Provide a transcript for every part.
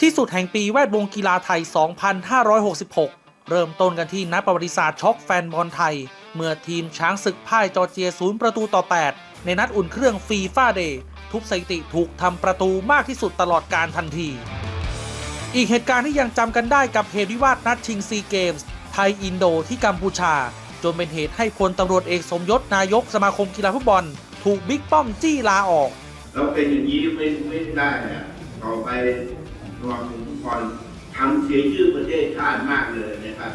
ที่สุดแห่งปีแวดวงกีฬาไทย 2566 เริ่มต้นกันที่นัดประวัติศาสตร์ช็อกแฟนบอลไทย เมื่อทีมช้างศึกพ่ายจอร์เจียศูนย์ประตูต่อ 8 ในนัดอุ่นเครื่องฟีฟ่าเดย์ทุบสถิติถูกทำประตูมากที่สุดตลอดการทันที อีกเหตุการณ์ที่ยังจำกันได้กับเหตุวิวาทนัดชิงซีเกมส์ไทยอินโดที่กัมพูชา จนเป็นเหตุให้พลตำรวจเอกสมยศนายกสมาคมกีฬาฟุตบอล ถูกบิ๊กป้อมจี้ลาออกเราเป็นอย่างนี้ไม่ไม่ได้อะต่อไป สมาคมฟุตบอลทำเสียชื่อประเทศชาติมากเลยนะครับ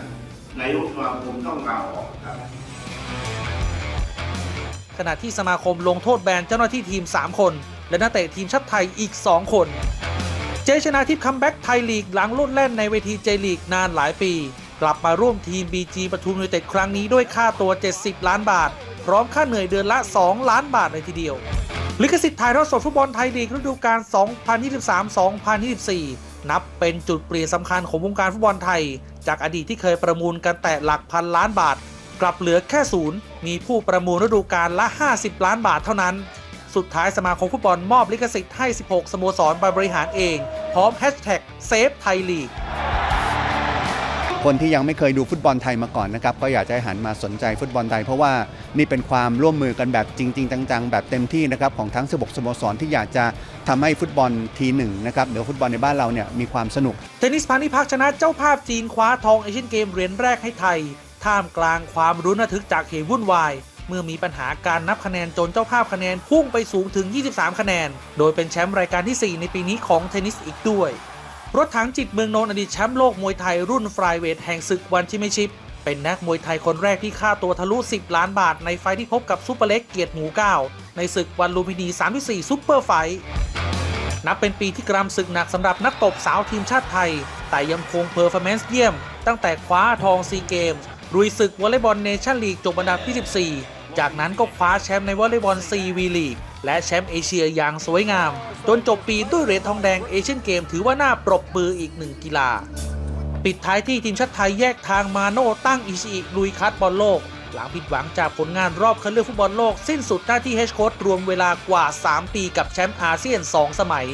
นายกสมาคมต้องลาออกครับ ขณะที่สมาคมลงโทษแบนเจ้าหน้าที่ทีม 3 คน และนักเตะทีมชาติไทยอีก 2 คน เจชนาทิพย์คัมแบ็กไทยลีกหลังโลดแล่นในเวทีเจลีกนานหลายปี กลับมาร่วมทีม BG ปทุมยูไนเต็ดครั้งนี้ด้วยค่าตัว 70 ล้านบาท พร้อมค่าเหนื่อยเดือนละ 2 ล้านบาทเลยทีเดียว ลิขสิทธิ์ถ่ายทอดสดฟุตบอลไทยลีกฤดูกาล 2023-2024 นับเป็นจุดเปลี่ยนสำคัญของวงการฟุตบอลไทย จากอดีตที่เคยประมูลกันแต่หลักพันล้านบาท กลับเหลือแค่ศูนย์ มีผู้ประมูลฤดูกาลละ 50 ล้านบาทเท่านั้น สุดท้ายสมาคมฟุตบอลมอบลิขสิทธิ์ให้ 16 สโมสรไปบริหารเอง พร้อมแฮชแท็กเซฟไทยลีก คนที่ยังไม่เคยดูฟุตบอลไทยมาก่อนนะครับก็อยากจะหันมาสนใจฟุตบอลไทย เพราะว่านี่เป็นความร่วมมือกันแบบจริง ๆ จัง ๆ แบบเต็มที่นะครับของทั้ง16สโมสรที่อยากจะทำให้ฟุตบอลทีหนึ่งนะครับเดี๋ยวฟุตบอลในบ้านเราเนี่ยมีความสนุก เทนนิสพาณิพักชนะเจ้าภาพจีนคว้าทองเอเชียนเกมเหรียญแรกให้ไทย ท่ามกลางความรุนระทึกจากเหตุวุ่นวายเมื่อมีปัญหาการนับคะแนนจนเจ้าภาพคะแนนพุ่งไปสูงถึง 23 คะแนน โดยเป็นแชมป์รายการที่ 4 ในปีนี้ของเทนนิสอีกด้วย รถถังจิตเมืองนนท์อดีตแชมป์โลกมวยไทยรุ่นฟลายเวทแห่งศึกวันชิมชิป เป็นนักมวยไทยคนแรกที่ค่าตัวทะลุ 10 ล้านบาท ในไฟที่พบกับซุปเปอร์เล็กเกียรติหมูเก้าในศึกวันลุมพินี 34 ซุปเปอร์ไฟนับเป็นปีที่กรำศึกหนักสำหรับนักตบสาวทีมชาติไทย แต่ยังคงเพอร์ฟอร์แมนซ์เยี่ยม ตั้งแต่คว้าทองซีเกมส์ลุยศึกวอลเลย์บอลเนชั่นลีกจบอันดับที่ 14 จากนั้นก็คว้าแชมป์ในวอลเลย์บอลซีวีลีก และแชมป์เอเชียอย่างสวยงาม จนจบปีด้วยเหรียญทองแดงเอเชียนเกมถือว่าน่าปรบมืออีกหนึ่งกีฬา ปิดท้ายที่ทีมชาติไทยแยกทางมาโน่ตั้งอิชิอิลุยคัดบอลโลก หลังผิดหวังจากผลงานรอบคัดเลือกฟุตบอลโลก สิ้นสุดหน้าที่เฮชโค้ดรวมเวลากว่า 3 ปีกับแชมป์อาเซียน 2 สมัย